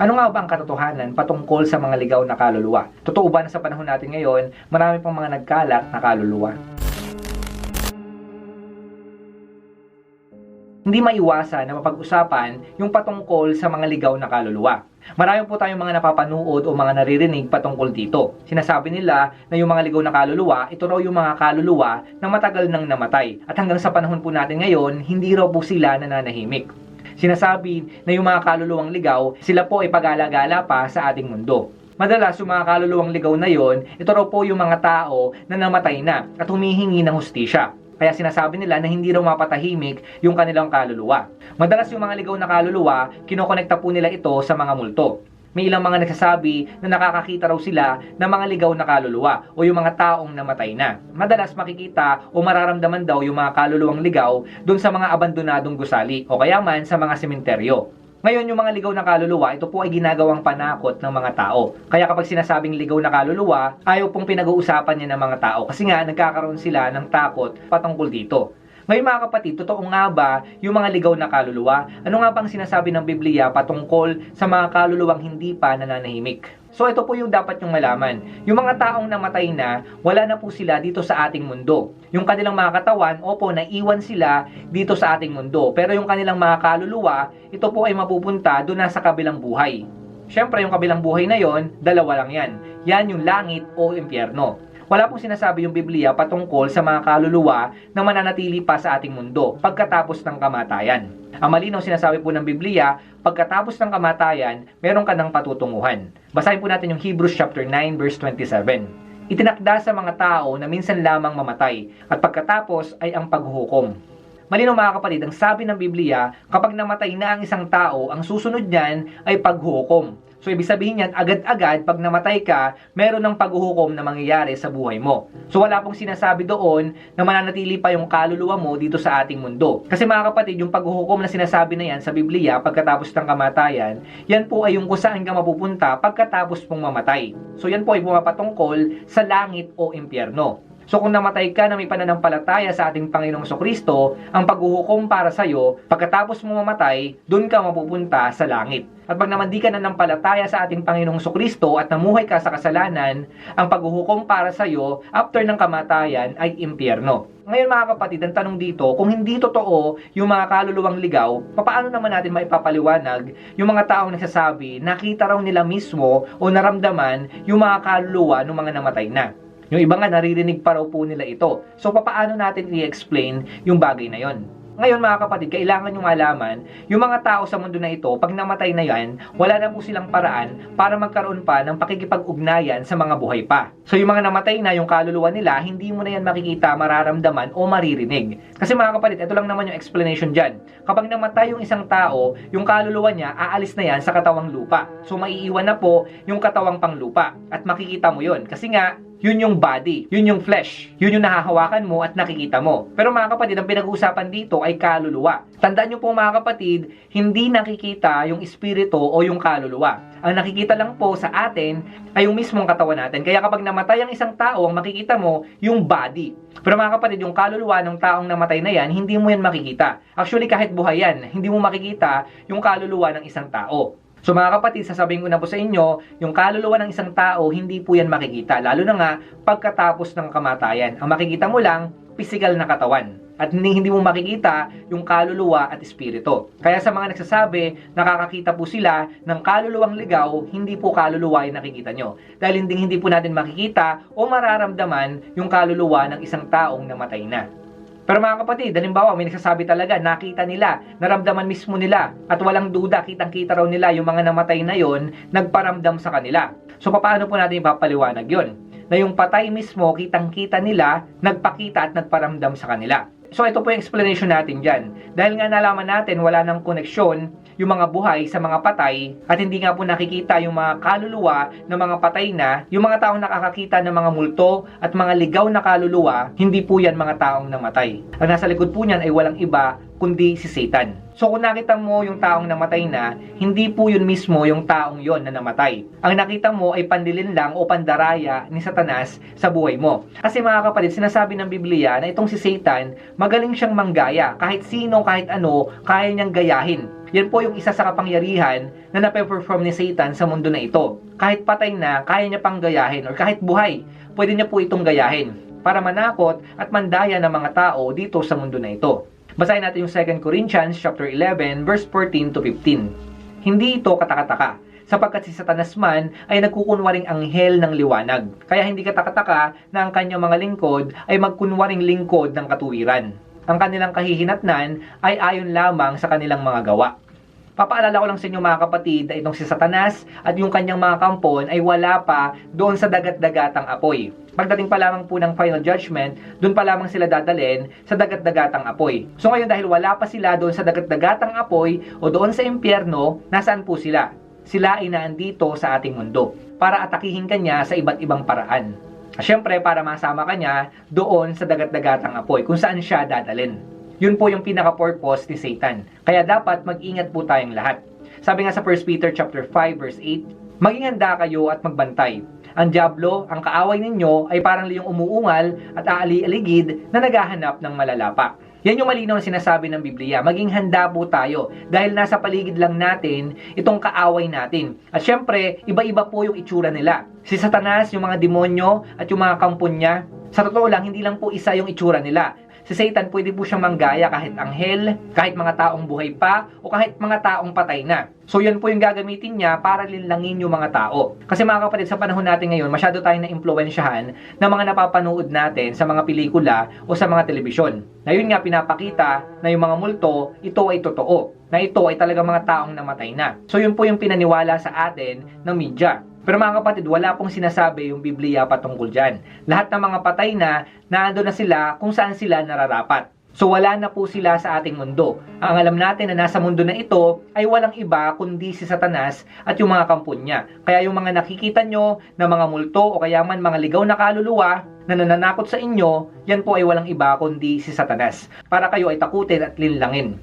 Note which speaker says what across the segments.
Speaker 1: Ano nga ba ang katotohanan patungkol sa mga ligaw na kaluluwa? Totoo ba na sa panahon natin ngayon, marami pang mga nagkalat na kaluluwa? Hindi maiwasan na mapag-usapan yung patungkol sa mga ligaw na kaluluwa. Marami po tayong mga napapanood o mga naririnig patungkol dito. Sinasabi nila na yung mga ligaw na kaluluwa, ito raw yung mga kaluluwa na matagal nang namatay. At hanggang sa panahon po natin ngayon, hindi raw po sila nananahimik. Sinasabi na yung mga kaluluwang ligaw, sila po ay pag-alagala pa sa ating mundo. Madalas yung mga kaluluwang ligaw na yon, ito raw po yung mga tao na namatay na at humihingi ng hustisya. Kaya sinasabi nila na hindi raw mapatahimik yung kanilang kaluluwa. Madalas yung mga ligaw na kaluluwa, kinokonekta po nila ito sa mga multo. May ilang mga nagsasabi na nakakakita raw sila ng mga ligaw na kaluluwa o yung mga taong namatay na. Madalas makikita o mararamdaman daw yung mga kaluluwang ligaw doon sa mga abandonadong gusali o kaya man sa mga sementeryo. Ngayon, yung mga ligaw na kaluluwa, ito po ay ginagawang panakot ng mga tao. Kaya kapag sinasabing ligaw na kaluluwa, ayaw pong pinag-uusapan niya ng mga tao kasi nga nagkakaroon sila ng takot patungkol dito. Ngayon mga kapatid, totoo nga ba yung mga ligaw na kaluluwa? Ano nga bang sinasabi ng Biblia patungkol sa mga kaluluwang hindi pa nananahimik? So ito po yung dapat yung malaman. Yung mga taong namatay na, wala na po sila dito sa ating mundo. Yung kanilang mga katawan, opo, naiwan sila dito sa ating mundo. Pero yung kanilang mga kaluluwa, ito po ay mapupunta doon na sa kabilang buhay. Siyempre, yung kabilang buhay na yon, dalawa lang yan. Yan yung langit o impyerno. Wala pong sinasabi yung Biblia patungkol sa mga kaluluwa na mananatili pa sa ating mundo pagkatapos ng kamatayan. Ang malinaw sinasabi po ng Biblia, pagkatapos ng kamatayan, meron ka ng patutunguhan. Basahin po natin yung Hebrews chapter 9 verse 27. Itinakda sa mga tao na minsan lamang mamatay at pagkatapos ay ang paghuhukom. Malinaw mga kapatid, ang sabi ng Biblia, kapag namatay na ang isang tao, ang susunod niyan ay paghuhukom. So, ibig sabihin yan, agad-agad, pag namatay ka, meron ng paghuhukom na mangyayari sa buhay mo. So, wala pong sinasabi doon na mananatili pa yung kaluluwa mo dito sa ating mundo. Kasi mga kapatid, yung paghuhukom na sinasabi na yan sa Biblia, pagkatapos ng kamatayan, yan po ay yung kung saan ka mapupunta pagkatapos mong mamatay. So, yan po ay pumapatungkol sa langit o impyerno. So kung namatay ka na may pananampalataya sa ating Panginoong Kristo, ang paghuhukom para sa iyo, pagkatapos mo mamatay, doon ka mapupunta sa langit. At pag naman di ka nanampalataya sa ating Panginoong Kristo at namuhay ka sa kasalanan, ang paghuhukom para sa iyo after ng kamatayan ay impyerno. Ngayon mga kapatid, ang tanong dito, kung hindi totoo yung mga kaluluwang ligaw, paano naman natin maipapaliwanag yung mga taong nagsasabi, nakita raw nila mismo o naramdaman yung mga kaluluwa ng mga namatay na. Yung iba nga naririnig pa raw po nila ito. So papaano natin i-explain yung bagay na yon? Ngayon mga kapatid, kailangan nyo malaman, yung mga tao sa mundo na ito, pag namatay na yan, wala na po silang paraan para magkaroon pa ng pakikipag-ugnayan sa mga buhay pa. So yung mga namatay na, yung kaluluwa nila, hindi mo na yan makikita, mararamdaman o maririnig. Kasi mga kapatid, ito lang naman yung explanation dyan. Kapag namatay yung isang tao, yung kaluluwa niya, aalis na yan sa katawang lupa. So maiiwan na po yung katawang panglupa. At makikita mo yon Kasi nga, yun yung body, yun yung flesh, yun yung nahahawakan mo at nakikita mo. Pero mga kapatid, ang pinag-uusapan dito ay kaluluwa. Tandaan nyo po mga kapatid, hindi nakikita yung espiritu o yung kaluluwa. Ang nakikita lang po sa atin ay yung mismong katawan natin. Kaya kapag namatay ang isang tao, ang makikita mo yung body. Pero mga kapatid, yung kaluluwa ng taong namatay na yan, hindi mo yan makikita. Actually, kahit buhay yan, hindi mo makikita yung kaluluwa ng isang tao. So mga kapatid, sasabihin ko na po sa inyo, yung kaluluwa ng isang tao, hindi po yan makikita. Lalo na nga, pagkatapos ng kamatayan. Ang makikita mo lang, physical na katawan. At hindi, mo makikita yung kaluluwa at espiritu. Kaya sa mga nagsasabi, nakakakita po sila ng kaluluwang ligaw, hindi po kaluluwa yung nakikita nyo. Dahil hindi, hindi po natin makikita o mararamdaman yung kaluluwa ng isang taong namatay na. Pero mga kapatid, halimbawa may nagsasabi talaga, nakita nila, naramdaman mismo nila, at walang duda, kitang-kita raw nila yung mga namatay na yon, nagparamdam sa kanila. So paano po natin ipapaliwanag yon? Na yung patay mismo, kitang-kita nila, nagpakita at nagparamdam sa kanila. So ito po yung explanation natin dyan. Dahil nga nalaman natin wala nang koneksyon yung mga buhay sa mga patay at hindi nga po nakikita yung mga kaluluwa ng mga patay na, yung mga taong nakakakita ng mga multo at mga ligaw na kaluluwa, hindi po yan mga taong namatay. Ang nasa likod po niyan ay walang iba kundi si Satan. So kung nakita mo yung taong namatay na, hindi po yun mismo yung taong yon na namatay. Ang nakita mo ay pandilin lang o pandaraya ni Satanas sa buhay mo. Kasi mga kapatid, sinasabi ng Biblia na itong si Satan, magaling siyang manggaya. Kahit sino, kahit ano, kaya niyang gayahin. Yan po yung isa sa kapangyarihan na nape-perform ni Satan sa mundo na ito. Kahit patay na, kaya niya pang gayahin or kahit buhay, pwede niya po itong gayahin para manakot at mandaya ng mga tao dito sa mundo na ito. Basahin natin yung 2 Corinthians chapter 11 verse 14 to 15. Hindi ito katakataka sapagkat si Satanas man ay nagkukunwaring anghel ng liwanag. Kaya hindi katakataka na ang kanyang mga lingkod ay magkunwaring lingkod ng katuwiran. Ang kanilang kahihinatnan ay ayon lamang sa kanilang mga gawa. Papaalala ko lang sa inyo mga kapatid na itong si Satanas at yung kanyang mga kampon ay wala pa doon sa dagat-dagatang apoy. Pagdating pa lamang po ng final judgment, doon pa lamang sila dadalhin sa dagat-dagatang apoy. So ngayon dahil wala pa sila doon sa dagat-dagatang apoy o doon sa impyerno, nasaan po sila? Sila ay naandito sa ating mundo para atakihin kanya sa iba't ibang paraan. Siyempre, para masama kanya doon sa dagat-dagatang apoy kung saan siya dadalhin. Yun po yung pinaka-purpose ni Satan. Kaya dapat mag-ingat po tayong lahat. Sabi nga sa 1 Peter chapter 5 verse 8, Maging handa kayo at magbantay. Ang Diablo, ang kaaway ninyo ay parang liyong umuungal at aali-aligid na naghahanap ng malalapa. Yan yung malinaw na sinasabi ng Biblia. Maging handa po tayo dahil nasa paligid lang natin itong kaaway natin. At syempre, iba-iba po yung itsura nila. Si Satanas, yung mga demonyo at yung mga kampon niya, sa totoo lang, hindi lang po isa yung itsura nila. Si Satan pwede po siyang manggaya kahit anghel, kahit mga taong buhay pa, o kahit mga taong patay na. So yan po yung gagamitin niya para linlangin yung mga tao. Kasi mga kapatid, sa panahon natin ngayon, masyado tayong na-impluensyahan ng mga napapanood natin sa mga pelikula o sa mga telebisyon. Na yun nga pinapakita na yung mga multo, ito ay totoo. Na ito ay talaga mga taong namatay na. So yun po yung pinaniwala sa atin ng media. Pero mga kapatid, wala pong sinasabi yung Biblia patungkol dyan. Lahat ng mga patay na, naando na sila kung saan sila nararapat. So wala na po sila sa ating mundo. Ang alam natin na nasa mundo na ito ay walang iba kundi si Satanas at yung mga kampon niya. Kaya yung mga nakikita nyo na mga multo o kaya man mga ligaw na kaluluwa na nananakot sa inyo, yan po ay walang iba kundi si Satanas. Para kayo ay takutin at linlangin.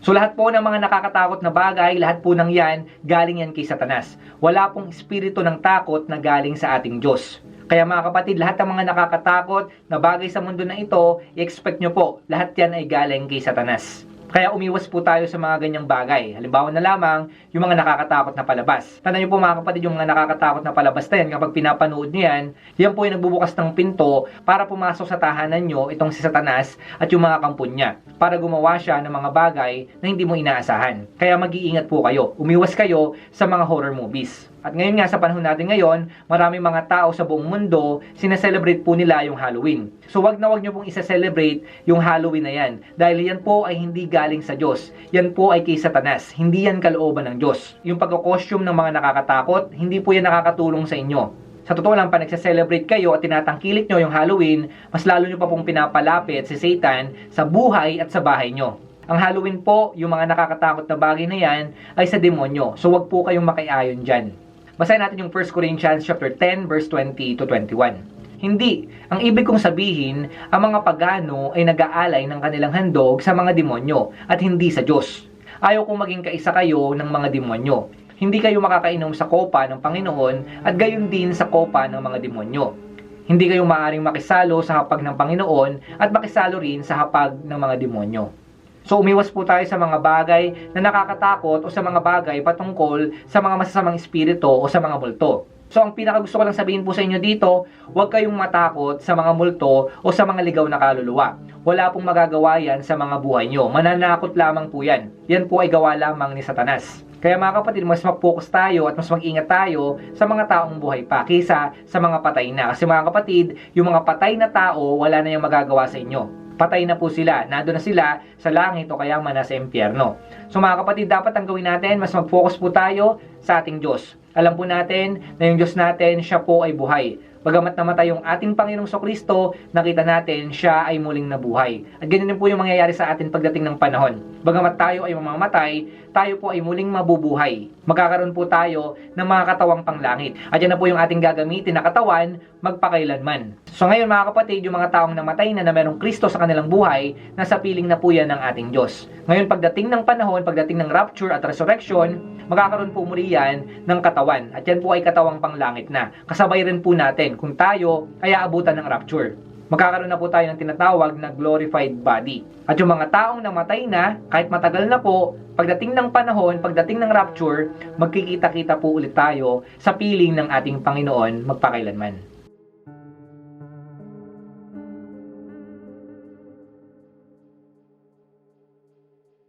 Speaker 1: So lahat po ng mga nakakatakot na bagay, lahat po ng yan, galing yan kay Satanas. Wala pong espiritu ng takot na galing sa ating Diyos. Kaya mga kapatid, lahat ng mga nakakatakot na bagay sa mundo na ito, i-expect nyo po, lahat yan ay galing kay Satanas. Kaya umiwas po tayo sa mga ganyang bagay. Halimbawa na lamang, yung mga nakakatakot na palabas. Tandaan niyo po mga kapatid, yung mga nakakatakot na palabas na yan, kapag pinapanood niyo yan, yan po yung nagbubukas ng pinto para pumasok sa tahanan nyo itong si Satanas at yung mga kampon niya. Para gumawa siya ng mga bagay na hindi mo inaasahan. Kaya mag-iingat po kayo. Umiwas kayo sa mga horror movies. At ngayon nga sa panahon natin ngayon, maraming mga tao sa buong mundo, sineselebrate po nila yung Halloween. So wag na wag nyo pong isa-celebrate yung Halloween na yan. Dahil yan po ay hindi galing sa Diyos. Yan po ay kay Satanas. Hindi yan kalooban ng Diyos. Yung pagko-costume ng mga nakakatakot, hindi po yan nakakatulong sa inyo. Sa totoo lang, pa nagse-celebrate kayo at tinatangkilik nyo yung Halloween, mas lalo nyo pa pong pinapalapit si Satan sa buhay at sa bahay nyo. Ang Halloween po, yung mga nakakatakot na bagay na yan, ay sa demonyo. So wag po kayong makiayon dyan. Basahin natin yung 1 Corinthians chapter 10 verse 20 to 21. Hindi. Ang ibig kong sabihin, ang mga pagano ay nag-aalay ng kanilang handog sa mga demonyo at hindi sa Diyos. Ayaw kong maging kaisa kayo ng mga demonyo. Hindi kayo makakainom sa kopa ng Panginoon at gayon din sa kopa ng mga demonyo. Hindi kayo maaaring makisalo sa hapag ng Panginoon at makisalo rin sa hapag ng mga demonyo. So umiwas po tayo sa mga bagay na nakakatakot o sa mga bagay patungkol sa mga masasamang espiritu o sa mga multo. So ang pinaka gusto ko lang sabihin po sa inyo dito, huwag kayong matakot sa mga multo o sa mga ligaw na kaluluwa. Wala pong magagawa yan sa mga buhay nyo. Mananakot lamang po yan. Yan po ay gawa lamang ni Satanas. Kaya mga kapatid, mas mag-focus tayo at mas mag-ingat tayo sa mga taong buhay pa kaysa sa mga patay na. Kasi mga kapatid, yung mga patay na tao, wala na yung magagawa sa inyo patay na po sila. Nado na sila sa langit o kaya man sa impyerno. So mga kapatid, dapat ang gawin natin, mas mag-focus po tayo sa ating Diyos. Alam po natin na yung Diyos natin, siya po ay buhay. Bagamat namatay yung ating Panginoong Kristo, nakita natin siya ay muling nabuhay. At ganyan din po yung mangyayari sa atin pagdating ng panahon. Bagamat tayo ay mamamatay, tayo po ay muling mabubuhay. Magkakaroon po tayo ng mga katawang panglangit. At yan na po yung ating gagamitin na katawan magpakailanman. So ngayon mga kapatid, yung mga taong namatay na na merong Kristo sa kanilang buhay, nasa piling na po yan ng ating Diyos. Ngayon pagdating ng panahon, pagdating ng rapture at resurrection, magkakaroon po muli yan ng katawan. At yan po ay katawang panglangit na. Kasabay rin po natin kung tayo ay aabutan ng rapture. magkakaroon na po tayo ng tinatawag na glorified body. At yung mga taong namatay na, kahit matagal na po, pagdating ng panahon, pagdating ng rapture, magkikita-kita po ulit tayo sa piling ng ating Panginoon magpakailanman.